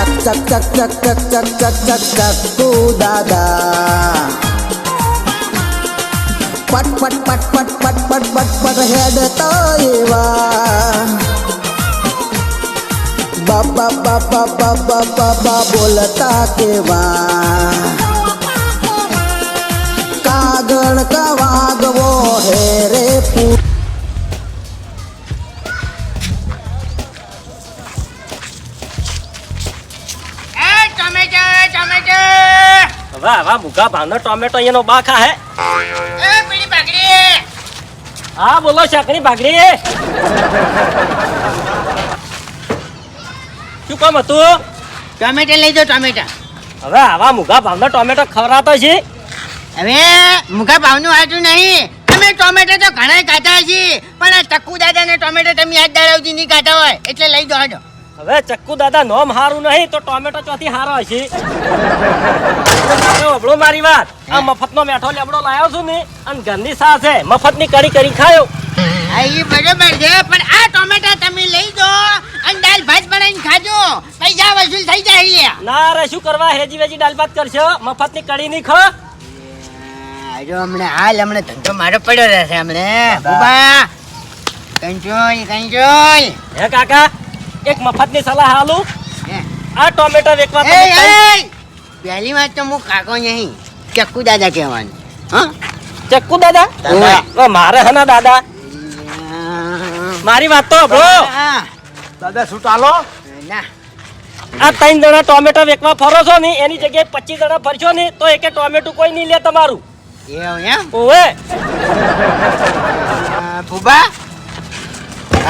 ચક ચક ચક ચક ચક ચક ચક ચક ચક્કુ દાદા પટ પટ પટ પટ પટ પટ પટ પટ હેડ તો એવા બાબા બાબા બાબા બાબા બોલતા કેવા કાગળ કા વાગવો હે રે હવે આવા મુગા ભાવનો ટોમેટો અહીંયાનો બા ખા હે. એ પીડી ભાગડી હા બોલો શકરી ભાગડી શું કામ હતું? ટોમેટા લઈ જાઓ ટોમેટા. હવે આવા મુગા ભાવનો ટોમેટો ખવડાતો છે. હવે મૂગા ભાવનું આટલું નહીં. તમે ટોમેટો તો ઘણા ખાતા છે પણ આ ટક્કુ દાદા ને ટોમેટો તમે યાદ દાડાવતી નહીં ખાતા હોય એટલે લઈ જાઓ હવે ચક્કુ દાદા નોમ હારું નહીં તો ટોમેટો ચોથી હારો હશે. અબળો મારી વાત. આ મફતનો મેઠો લેબડો લાવ્યો છું ને અને ઘરની સા છે મફતની કરી કરી ખાયો. આઈ બરાબર છે પણ આ ટોમેટા તમે લઈ જો અને દાલ ભાત બનાવીને ખાજો. પૈસા વસૂલ થઈ જાય ના રે શું કરવા? હેજી વેજી દાલ ભાત કરશો? મફતની કઢી નહીં ખો. આજો હમણાં હાલ હમણાં ધંધો મારો પડ્યો રહેશે હમણાં. બુબા કંચોય કંચોય. હે કાકા એક મફતની સલાહ હાલું આ ટોમેટો વેચવા! પહેલી વાત તો હું કાકો નહીં ચક્કુ દાદા કહેવાનું. હા? ચક્કુ દાદા? મારે હના દાદા. મારી વાત તો સાંભળો. દાદા શું ચાલો? ના. આ ત્રણ જણા ટોમેટો વેચવા ફરો છો ને એની જગ્યાએ પચીસ જણા ફરશો ને તો એકે ટોમેટો કોઈ નહીં લે તમારું. ઓવે. બુબા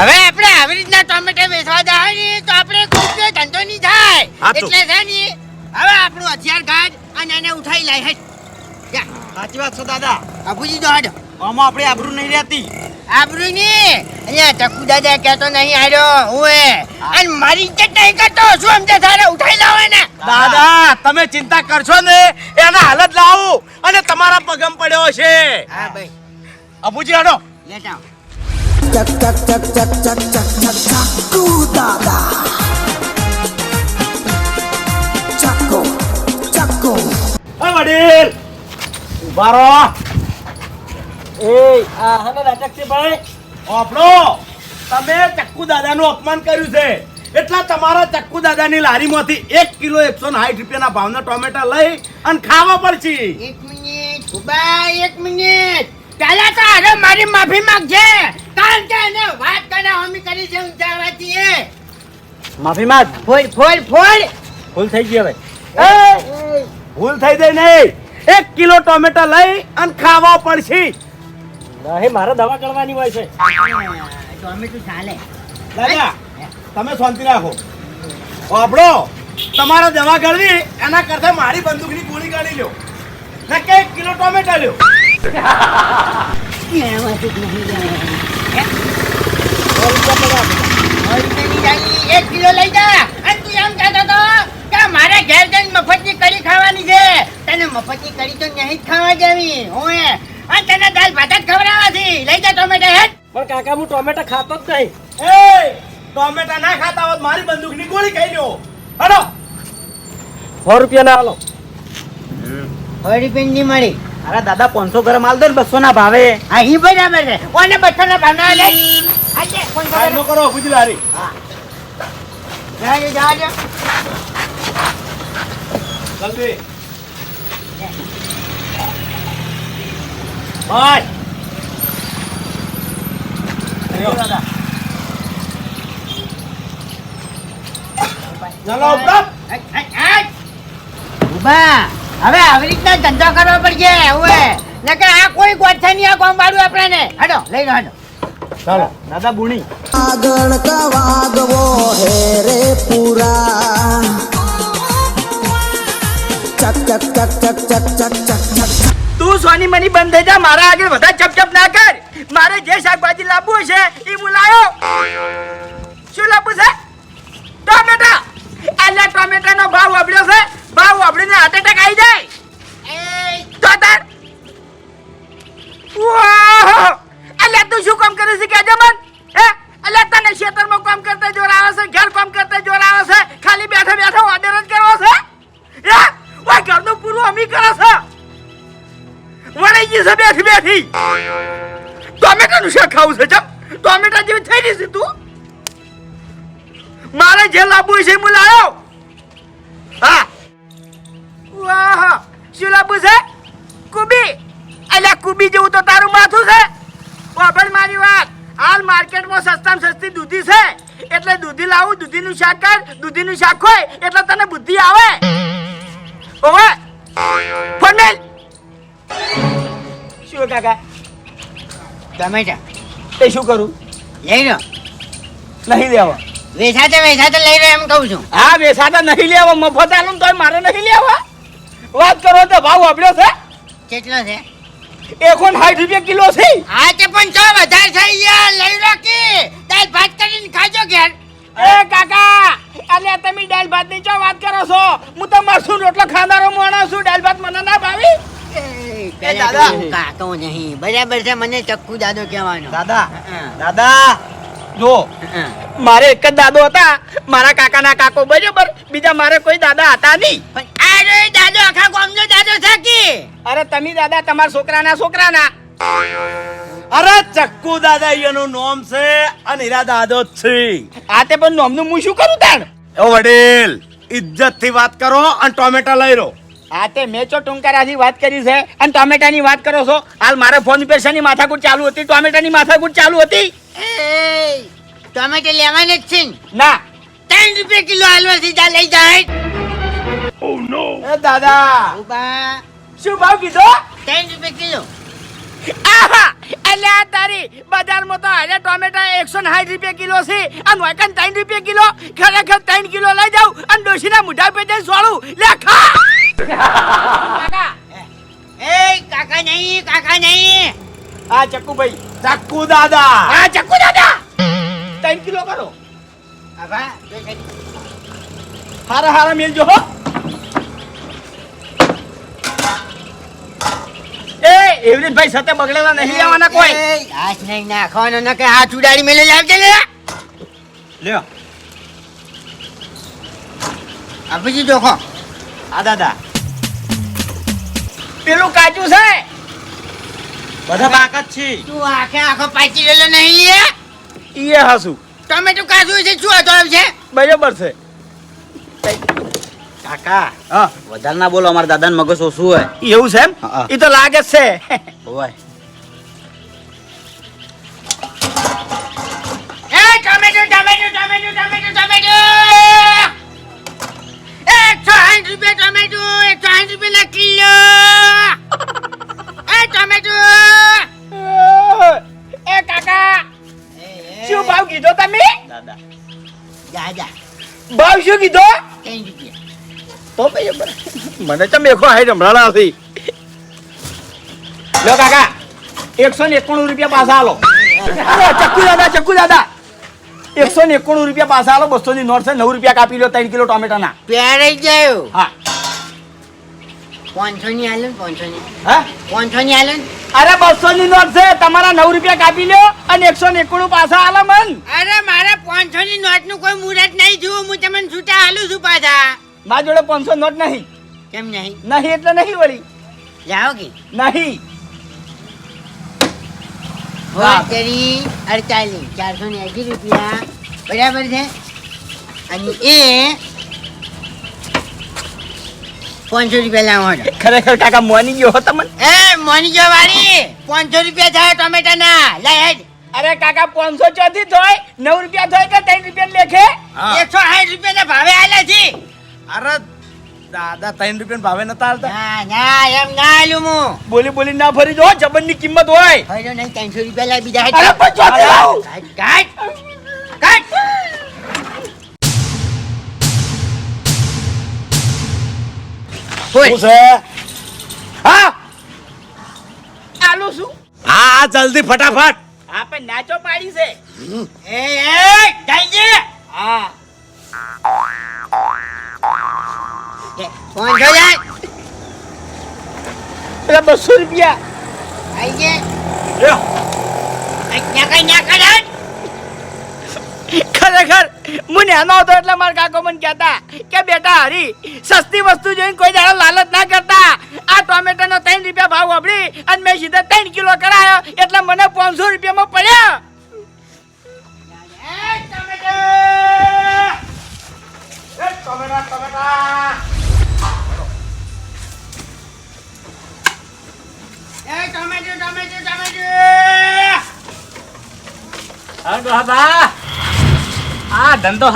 હવે આપણે આવી રીતના ટોમેટો વેચવા જાય ને તો આપણે કોઈ ધંધો નહીં થાય. હા. એટલે છે ને હવે આપણું હથિયાર ગાડ અને એને ઉઠાઈ લાય હે. સાચી વાત છે દાદા. અભુજી હાડો. આમાં આપણે આબરૂ નહીં રહેતી. આબરૂ ની અહીંયા ટકુ દાદા કહેતો નહીં હાડ્યો ઓએ અને મારી ઇજ્જત નહીં કરતો શું સમજે તારે ઉઠાઈ લાવે ને દાદા તમે ચિંતા કરશો ને એના હાલત લાવું. અને તમારા પગમ પડ્યો છે હા ભાઈ. અબુજી હાડો. લેતા ચક ચક ચક ચક ચક ચક ચક ચકુ દાદા ચકો ચકો વડીલ ઊભા રહો અપમાન કર્યું છે. એટલા તમારા ચક્કુ દાદાની લારીમાંથી એક કિલો એકસો સાઠ રૂપિયાના ભાવના ટોમેટા લઈ અને ખાવા પડશે. એક મિનિટ એક મિનિટ. પહેલા તો અરે મારી માફી માંગજે. કારણ કે એને વાત કરે હમી કરી છે ઊંચાવાથી એ. માફી માંગ. ફોડ ફોડ ફોડ ભૂલ થઈ ગઈ હવે. એ, ભૂલ થઈ જાય નહીં. એક કિલો ટોમેટા લઈ અને ખાવા પડશે. નહીં મારે દવા કરવાની હોય છે. ટોમેટું ચાલે. દાદા તમે શાંતિ રાખો. આપણો તમારે દવા કરવી એના કરતા મારી બંદૂકની ગોળી કાઢી લ્યો. ને કે એક કિલો ટોમેટા લ્યો. એક કિલો લઈ જા અને તું એમ કહેતો તો કે મારે ઘેર જઈને મફતની કઢી ખાવાની છે તને મફતની કઢી તો નહીં જ ખાવા દેવી હું અને તને દાલ ભાત જ ખવડાવવા છે લઈ જા ટોમેટા હેટ પણ કાકા હું ટોમેટા ખાતો જ નહીં. એ ટોમેટા ના ખાતા હોત મારી બંદૂકની ગોળી ખાઈ લ્યો. હડો સો રૂપિયા ના હાલો સો રૂપિયા નહીં મળી. અરે દાદા પાંચસો ગ્રામ આલ દે ને બસો ના ભાવે. હા ઈ બરાબર છે. ના ભાવ ના લે આજે કોણ ગ્રામ. નો કરો હા. જાજે જાજે જલ્દી. ભાઈ. ચલો ઉપર ઊભા. હવે આવી રીતના ધંધો કરવો પડશે હવે નકર આ કોઈ ગોઠા નહીં આ કોમ વાળું આપણને. હાડો લઈ લો હાડો ચાલો દાદા બુણી. કાગળ કા વાગવો હે રે પૂરા. ચક ચક ચક ચક ચક ચક ચક ચક તું સોની મની બંધ થઈ જા મારા આગળ વધારે ચપ ચપ ના કર. મારે જે શાકભાજી લાવવું છે એ હું લાયો. શું લાવવું છે? ટોમેટા. એટલે ટોમેટાનો ભાવ અબડ્યો છે? બા આપણે હાર્ટ એટેક આવી જાય. અલ્યા તું શું કામ કરે છે? કે જમન હે? અલ્યા તને ખેતરમાં કામ કરતા જોર આવે કામ કરતા જોર છે? ખાલી બેઠા બેઠા જ કરવો છે? હે? ઓય ઘરનું પૂરું અમી કરે છે? વળી ગઈ છે બેઠી બેઠી. ટોમેટાનું શેક ખાવું છે જમ ટોમેટા જેવી થઈ રહી છે તું. મારે જે લાવવું છે હું શું લાવવું છે કુબી અલ્યા કુબી જેવું તો તારું માથું છે? વાપર મારી વાત. હાલ માર્કેટમાં સસ્તામાં સસ્તી દૂધી છે. એટલે દૂધી લાવું દૂધીનું શાક કર દૂધીનું શાક હોય એટલે તને બુદ્ધિ આવે. ઓવે ફંડેલ શું કાકા? ટમેટા તે શું કરું? લઈ લો. નહીં લેવા. વેચાતે વેચાતે લઈ લો એમ કહું છું. હા બેસાતા નહીં લેવા. મફત આલું તોય મારે નહીં લેવા. વાત કરો તો ભાવ આપડ્યો છે? કેટલો છે? એકો સાઠ રૂપિયા કિલો છે. હા તે પણ ચો વધારે છે ગયા. લઈ લો કે દાલ ભાત કરીને ખાજો ઘેર. અરે કાકા અલ્યા તમે દાલ ભાતની ચો વાત કરો છો? હું તો મરસું રોટલો ખાનારો માણસ છું. દાલ ભાત મને ના ભાવી. એ દાદા. તો કાકો નહીં. બરાબર છે મને ચક્કુ દાદો કહેવાનો. દાદા દાદા જો. મારે એક જ દાદો હતા. મારા કાકાના કાકો બરાબર. બીજા મારે કોઈ દાદા હતા નહીં. પણ અરે તમે દાદા તમારા છોકરાના છોકરાના. અરે ચક્કુ દાદા એનું નામ છે અને હીરા દાદો જ છે. આ તે પણ નોમનું હું શું કરું તાણ? ઓ વડીલ ઇજ્જતથી વાત કરો અને ટોમેટા લઈ રહો આ તે મેં ચો ટુંકારાથી વાત કરી છે અને ટોમેટાની વાત કરો છો? હાલ મારે ફોન પે શેની માથાકૂટ ચાલુ હતી ટોમેટાની માથાકૂટ ચાલુ હતી. ટોમેટો લેવાને જ છે ના. ત્રણ રૂપિયા કિલો હાલવા સીધા લઈ જાય. એ દાદા. ઊભા. શું ભાવ કીધો? ત્રણ રૂપિયા કિલો. એટલે આ તારી બજારમાં તો આજે ટોમેટા એકસો સાઠ રૂપિયા કિલો છે. અને વાયકન ત્રણ રૂપિયા કિલો. ખરેખર ત્રણ કિલો લઈ જાઉં અને ડોશીના મોઢા પે જઈને સોળું. લે ખા! કાકા, એ કાકા નહીં કાકા નહીં. આ ચક્કુભાઈ. ચક્કુ દાદા. આ ચક્કુ દાદા. ત્રણ કિલો કરો. હારા હારા મેલજો હો એ એવરેજ ભાઈ સાથે બગડેલા નહીં લેવાના કોઈ. હાથ નહીં નાખવાનો ન કે હાથ ઉડાડી મેલે લાવજે લે. લ્યો. આપજી જોખો. આ દાદા. પેલું કાચું છે. બધા બાકત છે. તું આખે આખો પાચી લેલો નહીં લે. ઈએ હાસુ. ટમેટું કાચું છે શું હતો છે? બરાબર છે. કાકા. હા. વધારે ના બોલો અમારા દાદા મગજ ઓછું હોય. એવું છે એમ? હા. એ તો લાગે જ છે. હોય. એ tomato tomato tomato tomato tomato! એકસો સાઠ રૂપિયા ટમેટું એકસો સાઠ કિલો! એ ટોમેટો! એ કાકા! શું ભાવ કીધો તમે? દાદા. જા જા. ભાવ શું કીધો? ત્રણ રૂપિયા. તો બરાબર મને તો મેખો હાઈ રમણાના નથી લો કાકા એકસો ને એકોણું રૂપિયા પાછા આલો. ચક્કુ દાદા ચક્કુ દાદા. એકસો ને એકોણું રૂપિયા પાછા આલો બસો ની નોટ છે નવ રૂપિયા કાપી લો ત્રણ કિલો ટોમેટાના. પહેરાઈ ગયો. હા. પાંચસો ની આલો પાંચસો ની. હા? પાંચસો ની આલો અરે બસો ની નોટ છે તમારા નવ રૂપિયા કાપી લ્યો અને એકસો ને એકોણું પાછા આલો મન. અરે મારે પાંચસો ની નોટનું કોઈ મુહૂર્ત નહીં જુઓ હું તમને છૂટા હાલું છું પાછા. મારા જોડે પાંચસો નોટ નહીં. કેમ નહીં? નહીં એટલે નહીં વળી. જાઓ કે? નહીં. હોતરી અડતાલીસ ચારસો ને એસી રૂપિયા. બરાબર છે? અને એ પાંચસો રૂપિયા લાવવાનો ખરેખર કાકા મોની ગયો એ મોની ગયો વાળી પાંચસો રૂપિયા થાય ટમેટા ના લાય અરે કાકા પાંચસો ચોથી થોય નવ રૂપિયા થોય તો ત્રણ રૂપિયા લેખે? એકસો સાઠ રૂપિયા ના ભાવે આલે છે. અરે દાદા ત્રણ રૂપિયા ભાવે નતા હાલતા? ના ના એમ ના આલું હું. બોલી બોલી ના ફરી જો જબનની કિંમત હોય. નહીં ત્રણસો રૂપિયા બીજા અરે પણ ચોથી કાટ કાટ કાટ. છે? હા? આલુ શું હા જલ્દી ફટાફટ. આપણે નાચો પાડી છે. એ હા. પેલા બસો રૂપિયા. આઈ કઈ ખરેખર હું નાનો હતો એટલે મારા કાકો મને કહેતા કે બેટા હરી સસ્તી વસ્તુ જોઈને કોઈ દાડો લાલચ ના કરતા. આ ટોમેટાનો ત્રણ રૂપિયા ભાવ વાપરી અને મેં સીધા ત્રણ કિલો કરાયો એટલે મને પાંચસો રૂપિયામાં પડ્યો. ટમેટા આ ધંધો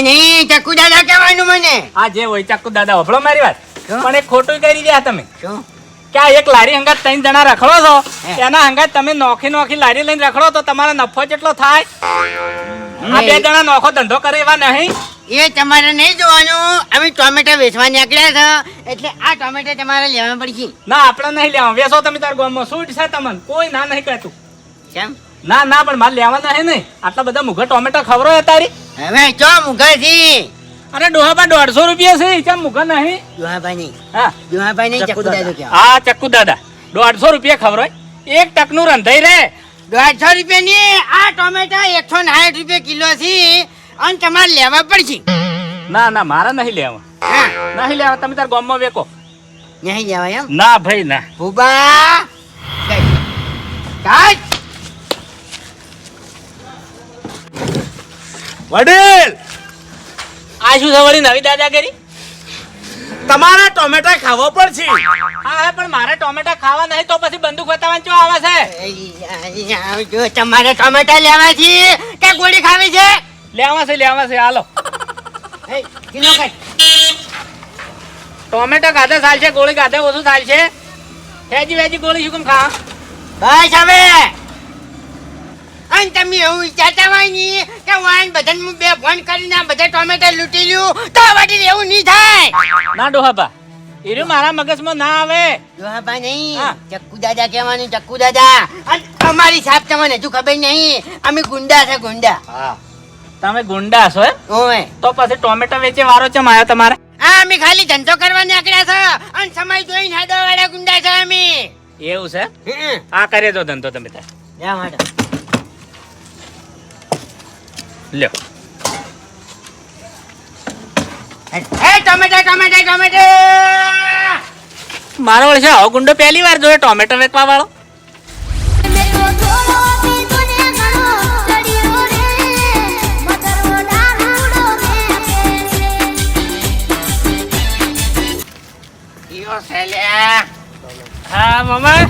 નહીં ચક્કુ દાદા કહેવાનું મને આ જે હોય ચક્કુ દાદા વફળો મારી વાત પણ એક ખોટું કરી રહ્યા તમે શું કે આ એક લારી હંગાત ત્રણ જણા રખડો છો. એના હંગાત તમે નોખી નોખી લારી લઈને રખડો તો તમારો નફો જેટલો થાય આ બે જણા નોખો ધંધો કરે એવા નહીં એ તમારે નહીં જોવાનું. અમે ટોમેટો વેચવા નીકળ્યા છે. એટલે આ ટોમેટો તમારે લેવા પડશે. ના આપણે નહીં લેવા. વેસો તમે તાર ગામમાં. સૂટ છે તમને? કોઈ ના નહીં કહેતું. કેમ? ના ના પણ મારે લેવાના હે નહીં. આટલા બધા મુઘા ટોમેટો ખવરો હે તારી? હવે ચો મુખર્જી અરે ડોહાબા દોઢસો રૂપિયા છે. કેમ મુઘા નહીં? જોહાભાઈ નહીં હા. જોહાભાઈ નહીં ચક્કુ દાદા હા ચક્કુ દાદા. દોઢસો રૂપિયા ખવરો એક ટકનું રંધાઈ રે દોઢસો રૂપિયાની આ ટોમેટા એકસો સાઠ રૂપિયા કિલો છે. અને તમારે લેવા પડશે. ના ના મારે નહીં લેવા. નહીં લેવા તમે તાર ગામમાં વેકો. નહીં લેવાય એમ? ના ભાઈ ના. ભૂબા! વડીલ! આ શું છે નવી દાદાગીરી તમારે ટોમેટા ખાવો પડશે. હા હા પણ મારે ટોમેટા ખાવા નહીં તો પછી બંદૂક બતાવવાનું ચો આવે છે? તમારે ટોમેટા લેવા છે કે ગોળી ખાવી છે? લેવા છે લેવા છે હાલો. ટોમેટો ખાધે સાલ છે ગોળી ખાધે ઓછું સાલ છે હેજી વેજી ગોળી શું કેમ ખા બસ હવે. અને તમે એવું વિચારતા હોયની કે વાન બધાને હું બે ફોન કરીને બધા ટોમેટા લૂંટી લ્યું તો વડીલ એવું નહીં થાય. ના ડોહાબા એર્યું મારા મગજમાં ના આવે. ડોહાબા નહીં. ચક્કુ દાદા કહેવાનું ચક્કુ દાદા. અને અમારી સાહેબ તમને હજુ ખબર નહીં. અમે ગુંડા છે ગુંડા. તમે ગુંડા છો ઓય તો પછી ટોમેટો વેચે વારો ચમ આવ્યો તમારે? આ અમે ખાલી ધંધો કરવા નીકળ્યા છે અને સમય જોઈને હાદો વાળા ગુંડા છે અમે. એવું છે? આ કરે તો ધંધો તમે તાર જા માટે. લ્યો. એ ટોમેટા ટોમેટા ટમેટા! મારો વળશે આવો ગુંડો પહેલી વાર જોયો ટોમેટો વેચવા વાળો? હા મામા.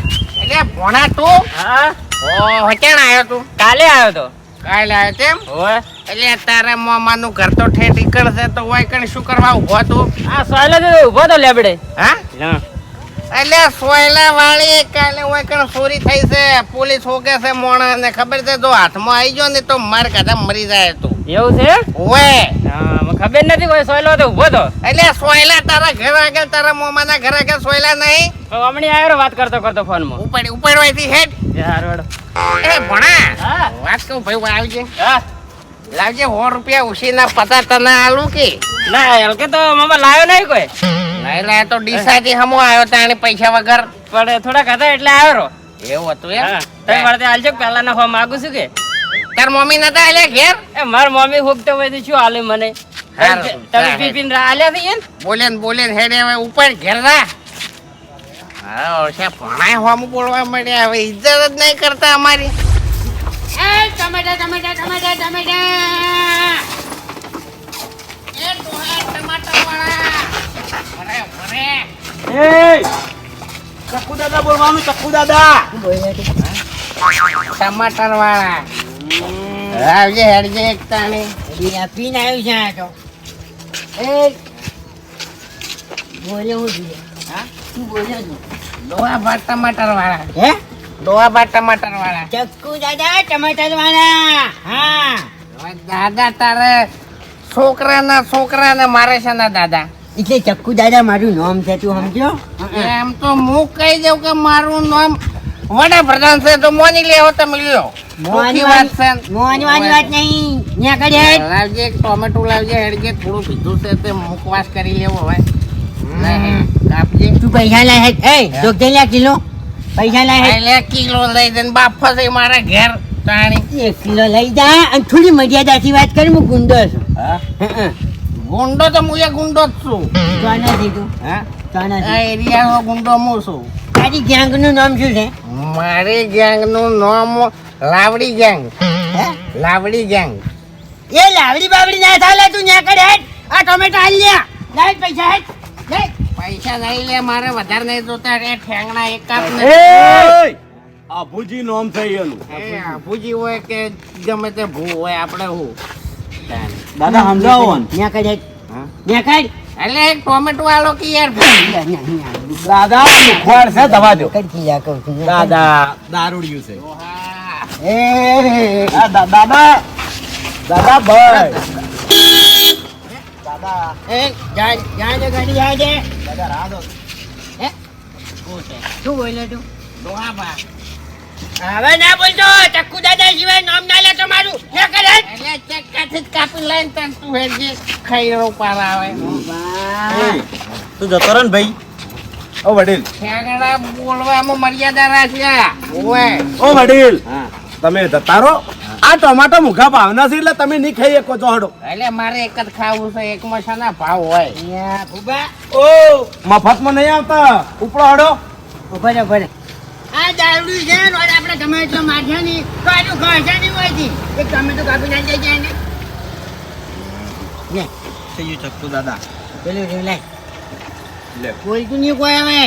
એટલે ભોણા તું? હા. ઓ હચાણ આવ્યો તું? કાલે આવ્યો તો. કાલે આવ્યો તેમ એટલે તારા મામાનું ઘર તો ઠેઠ છે તો હોય કણ શું કરવા ઊભો તું? આ સોયલા તો ઊભો તો લેબડે. હા? એટલે સોયલા વાળી કાલે હોય કણ ચોરી થઈ છે પોલીસ હોકે છે મોણા ને ખબર છે જો હાથમાં આવી ગયો ને તો માર કાઢા મરી જાય તું. એવું છે? ઓય ખબર નથી કોઈ સોયલો તો ઊભો તો. એટલે સોયલા તારા ઘર આગળ તારા મોમાના ઘર આગળ સોયલા નહીં? હમણી આવ્યો વાત કરતો કરતો ફોનમાં. ઉપાડી ઉપાડવાથી હેડ. યાર એ ભણા વાત કહું ભાઈ આવજે. હા. લાવજે સો રૂપિયા ઉછીના પતા તને આલું કે? ના કે તો મામા લાવ્યો નહીં કોઈ. નહીં લાય તો ડીસાથી હમો આવ્યો તાણે પૈસા વગર. પણ થોડાક હતા એટલે આવ્યો. એવું હતું હા. તમે મળતે હાલજો પહેલા ના ફોર્મ માંગુ છું કે? તાર મમ્મી નતા આલ્યા ઘેર? એ માર મમ્મી હુકતો હોય તો શું આલે મને. તમે પીપીન આલ્યા થઈ ને બોલે ને બોલે ને હેડે હવે ઉપર ઘેર હા છે ભણાય હોમ બોલવા મળ્યા. હવે ઇજ્જત જ નહીં કરતા અમારી. એ ટમેટા ટમેટા ટમેટા ટમેટા. એ ડોહા ટમાટર વાળા. ભરે ભરે એ ચક્કુ દાદા બોલવાનું ચક્કુ દાદા. ટમાટર વાળા. આવજે હેડજે એક તાણે. પીને આવ્યું છે આ તો. એ બોલ્યો જોઈએ. હા? શું બોલ્યો છું ડોહા ભાત ટમાટર વાળા. હે? ભાત ટમાટર વાળા. ચક્કુ દાદા ટમાટર વાળા. હા. દાદા તારે છોકરાના છોકરાને મારે છે ને દાદા. એટલે ચક્કુ દાદા મારું નામ છે તું સમજો એમ તો હું કહી દઉં કે મારું નામ વડાપ્રધાન છે તો મોની લેવો તમે લ્યો. મોની વાત છે. મોની વાની વાત નહીં. ત્યાં કડે. લાવજે ટોમેટો લાવજે હેડજે થોડું પીધું છે તે મુખવાસ કરી લેવો હવે. કાપજે તું પૈસા લાય હે એ જોગજે લે કિલો. પૈસા લાય હે લે કિલો લઈ દે બાપ ફસે મારા ઘેર એક કિલો લઈ જા અને થોડી મર્યાદાથી વાત કરી હું ગુંડો છું. હા? ગુંડો તો હું એ ગુંડો જ છું. તો નથી તું. હા? તો નથી. એરિયાનો ગુંડો હું છું. તારી ગેંગનું નામ શું છે? મારી ગેંગનું નામ લાવડી ગેંગ. લાવડી ગેંગ. એ લાવડી બાવડી ના ચાલે તું ન્યા કર હેડ. આ ટોમેટો હાલ લ્યા લાવ પૈસા હેડ. લે. પૈસા નહીં લે મારે વધારે નહીં જોતા. રે ઠેંગણા એક કાપ ને આભુજી નામ થઈ એનું. એ આભુજી હોય કે ગમે તે ભૂ હોય આપણે હું. દાદા સમજાવો. ન્યા કર હેડ. ન્યા કર. એટલે એક ટોમેટો વાળો કે યાર દાદા મુખવાડ છે દવા દો. કઈ કહું છું દાદા દારૂડિયું છે. એ દાદા દાદા ભાઈ. દાદા. એ જાય જાય ગાડી જાય દાદા રાધો એ શું બોલે તું? દોહા બા હવે ના બોલતો ચક્કુ દાદા સિવાય નામ ના લે તમારું. ન્યા કરે? એટલે ચક્કાથી જ કાપી લઈને તન તું હેડજે ખૈરો પાર આવે. તું જતો રહે ભાઈ. ઓ વડીલ. ઠેંગણા બોલવામાં મર્યાદા રાખ્યા ઓય ઓ વડીલ. તમે જતા રહો. આ ટમાટો મુખા ભાવ છે એટલે તમે નહીં ખાઈ શકો છો હડો. એટલે મારે એક જ ખાવું છે એક મસાના ભાવ હોય. ન્યા ભૂબા. ઓ મફતમાં નહીં આવતા. ઉપડો હડો. ઊભા રહો, ઊભા. આ દારૂ છે આપણે ગમે એટલો મારશે નહીં તો આનું ઘરશે નહીં હોયથી એક ટમેટો કાપી નાખી જાય ને. લે. થઈ ગયું ચક્કુ દાદા. પેલું લે. લે. બોલતું નહીં કોઈ હવે.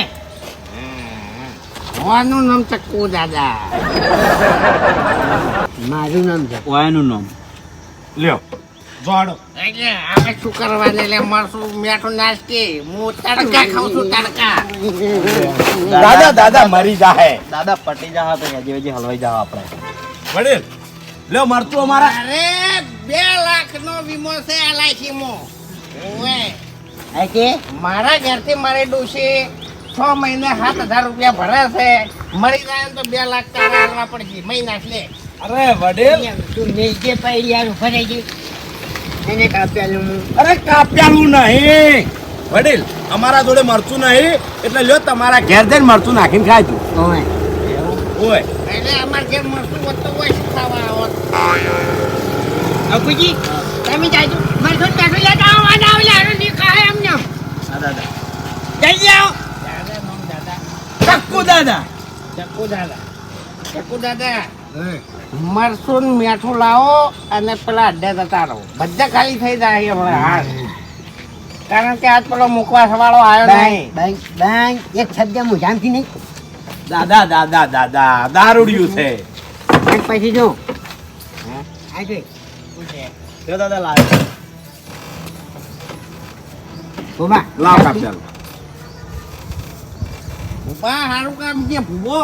હોવાનું નામ ચક્કુ દાદા. મારું નામ છે. ઓયાનું નામ. લ્યો. જો હડો એટલે આપણે શું કરવાનું લે મળશું મેઠું નાસ્તી. હું તડકા ખાઉં છું તડકા. દાદા દાદા મરી જાહે. દાદા પટી જા તો હજી હજી હલવાઈ જા આપણે. વડીલ લ્યો મરતું અમારા. અરે બે લાખ નો વીમો છે એલઆઈસી મો ઓએ આ કે? મારા ઘરથી મારે ડોશી છ મહિને સાત હજાર રૂપિયા ભરે છે. મરી જાય ને તો બે લાખ તારા હાલવા પડશે. મહિના એટલે અરે વડીલ. તું મેજે પડી યાર ઊભા રહી જઈ એને કાપ્યાલું અરે કાપ્યાલું નહીં. વડીલ અમારા જોડે મરચું નહીં. એટલે લ્યો તમારા ઘેર જઈને મરચું નાખીને ખાજો ઓય ઓય. એટલે અમારે ઘેર મળતું વધતું હોય ખાવા આવત અબુજી તમે જાજો. મારે થોડું બેઠું આવો લાડુ ની ખાય એમ ને. દાદા. જલ્દી આવો દાદા દાદા. ચક્કુ દાદા. ચક્કુ દાદા. ચક્કુ દાદા. મરસું મીઠું લાવો અને પેલા અડ્ડા જતા રહો. બધા ખાલી થઈ જાય હમણાં હાલ. કારણ કે આજ પેલો મુકવાસ વાળો આવ્યો નહીં. બેંક બેંક એક શબ્દ મુજામથી નહીં. દાદા દાદા દાદા દારૂડિયું છે. પછી જો. આ જોઈ. જો દાદા લાવ. બોબા લાવ કાપ્યાલું ભૂપા સારું કામ છે ભૂવો.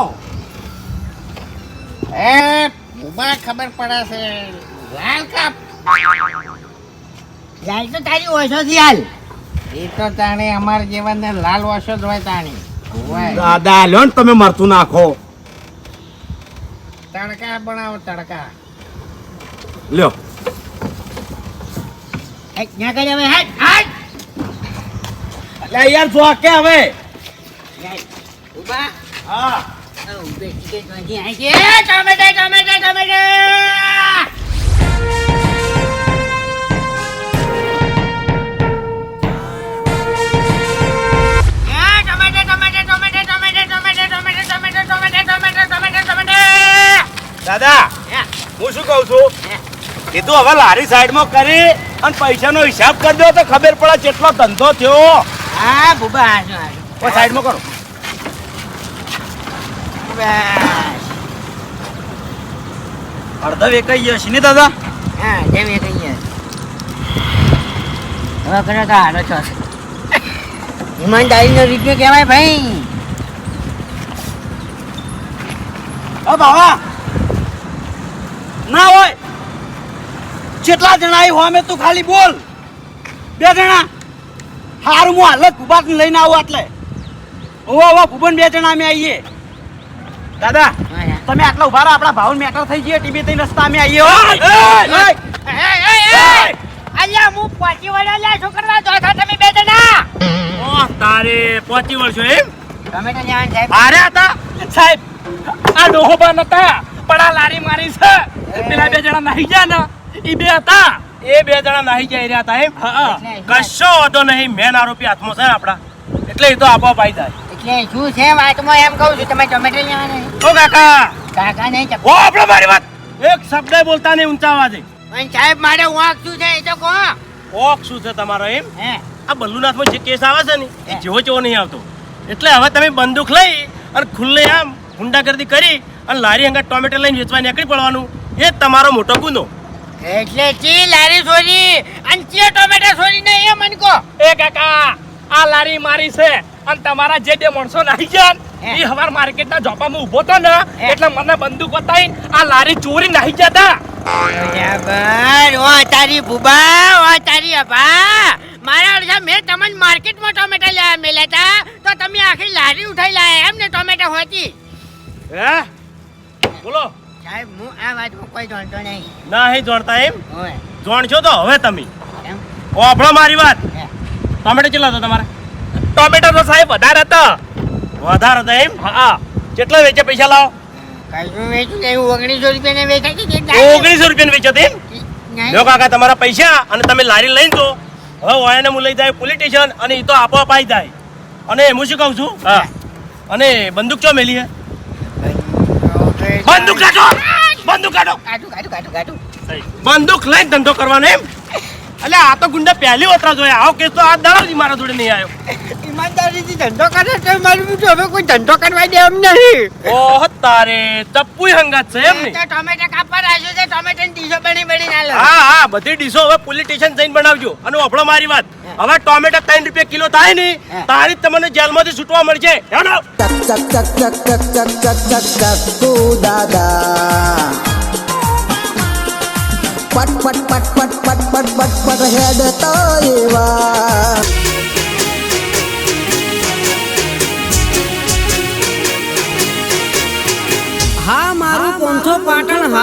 એ ભૂપા ખબર પડે છે. લાલ કાપ. લાલ તો તારી ઓછો થી હાલ. એ તો તાણે અમાર જીવનને લાલ ઓછો જ હોય તાણી. દાદા લ્યો ને તમે મરચું નાખો. તડકા બનાવો તડકા. લ્યો. ના કરે હવે હેટ હેટ એટલે યાર હવે. હા. દાદા હું શું કઉ છું? એ તો હવે લારી સાઈડમાં કરી અને પૈસાનો હિસાબ કરી દો તો ખબર પડે કેટલો ધંધો થયો. હા ભૂબા સાઈડમાં કરો. અડધા વેકાઈ ગયો છે ને દાદા? હા જેમ એ કહીએ હવે કરો તો હારો છો. ઈમાનદારીનો રીતિયો કહેવાય ભાઈ. ઓ બાવા. ના હોય. કેટલા જણા આવી હોમે તું ખાલી બોલ. બે જણા. હારું હું હાલત ભૂબાક લઈને આવું એટલે ઓવો ઓવો ભૂબન બે જણા અમે આવીએ. દાદા તમે આટલા ઊભા રહો આપણા ભાવ મેટર થઈ ગયા ટીવી થઈ રસ્તા અમે આવીએ અલ્યા હું પહોંચી વળ્યો તમે બે જણા? તારે પહોંચી વળશો એમ? તમે તો જાણ સાહેબ અરે હતા? સાહેબ આ ડોહોબા હતા પણ આ લારી મારી છે. પેલા બે જણા નાહી ગયા ને ઈ બે હતા. એ બે જણા નાહી જઈ રહ્યા હતા એમ? હા કશો વાંધો નહીં મેન આરોપી હાથમાં છે આપડા આપણા. એટલે એ તો આપોઆપ આવી જાય. એટલે શું છે વાતમાં એમ કહું છું તમે ટોમેટો લેવાના નહીં. ઓ કાકા! કાકા નહીં ચપ- ઓ આપણે મારી વાત! એક શબ્દ બોલતા નહીં ઊંચા અવાજે પણ સાહેબ મારે શું છે એ તો કહો. ઓક શું છે તમારો એમ? હે. આ બલ્લુનાથમાં જે કેસ આવે છે ને એ જેવો જેવો નહીં આવતો. એટલે હવે તમે બંદૂક લઈ અને ખુલ્લે આમ ગુંડાગર્દી કરી અને લારી અંગા ટોમેટો લઈને વેચવા નીકળી પડવાનું. એ તમારો મોટો ગુનો. એટલે ચી લારી સોરી? અને ચી ટોમેટો સોરી ને એ મને કહો. એ કાકા આ લારી મારી છે. અને તમારા જે બે માણસો નાહી ગયા એ હવાર માર્કેટના ઝોપામાં ઊભો તો ને એટલે મને બંદૂક બતાવી આ લારી ચોરી નાહી જતા. બરાબર ઓ તારી બુબા ઓ તારી અભા. મારા અડધા મેં તમને માર્કેટમાં ટોમેટા લાયા મેલ્યા હતા તો તમે આખી લારી ઉઠાઈ લાયા એમ ને ટોમેટા હોતી? હે? બોલો. સાહેબ હું આ વાતમાં કોઈ જાણતો નહીં. ના અહીં જાણતા એમ જાણશો તો હવે તમે. ઓ આપણો મારી વાત. ટોમેટો કેટલા હતા તમારે? ટોમેટો તો સાહેબ વધારે હતા વધારે હતા એમ? હા. કેટલા વેચે પૈસા લાવો? ઓગણીસો વેચાય રૂપિયા વેચો તેમ નહીં. કાકા તમારા પૈસા અને તમે લારી લઈ જો. હવે વાયાને હું લઈ જાય પોલીસ સ્ટેશન અને એ તો આપોઆપ આવી જાય. અને હું શું કહું છું? હા. અને બંદૂક ચો મેલી હે. બંદૂક કાઢો બંદૂક કાઢો. કાઢું કાઢું કાઢું કાઢું. બંદૂક લઈને ધંધો કરવાનો એમ? એટલે આ તો ગુંડા પહેલી વતરા જોયા આવો કેસ તો આ દાડાથી મારા જોડે નહીં આવ્યો ઈમાનદારીથી ધંધો કરે તો મારું બીજું હવે કોઈ ધંધો કરવા દે એમ નહીં ઓહ તારે ચપ્પુય હંગાત છે એમ ને ટોમેટા ટોમેટો કાપવા રાખ્યો છે ટોમેટોની ડીશો બની બની ના લો હા હા બધી ડીશો હવે પોલીસ સ્ટેશન જઈને બનાવજો અને વફળો મારી વાત હવે ટોમેટા ત્રણ રૂપિયા કિલો થાય ને તારી જ તમને જેલમાંથી છૂટવા મળશે હેડો ટક ટક ટક ટક ટક ટક ટક ટક ટક દાદા પટ પટ પટ પટ પટ પટ પટ પટ હેડતા એવા. હા મારું પોંથો પાટણ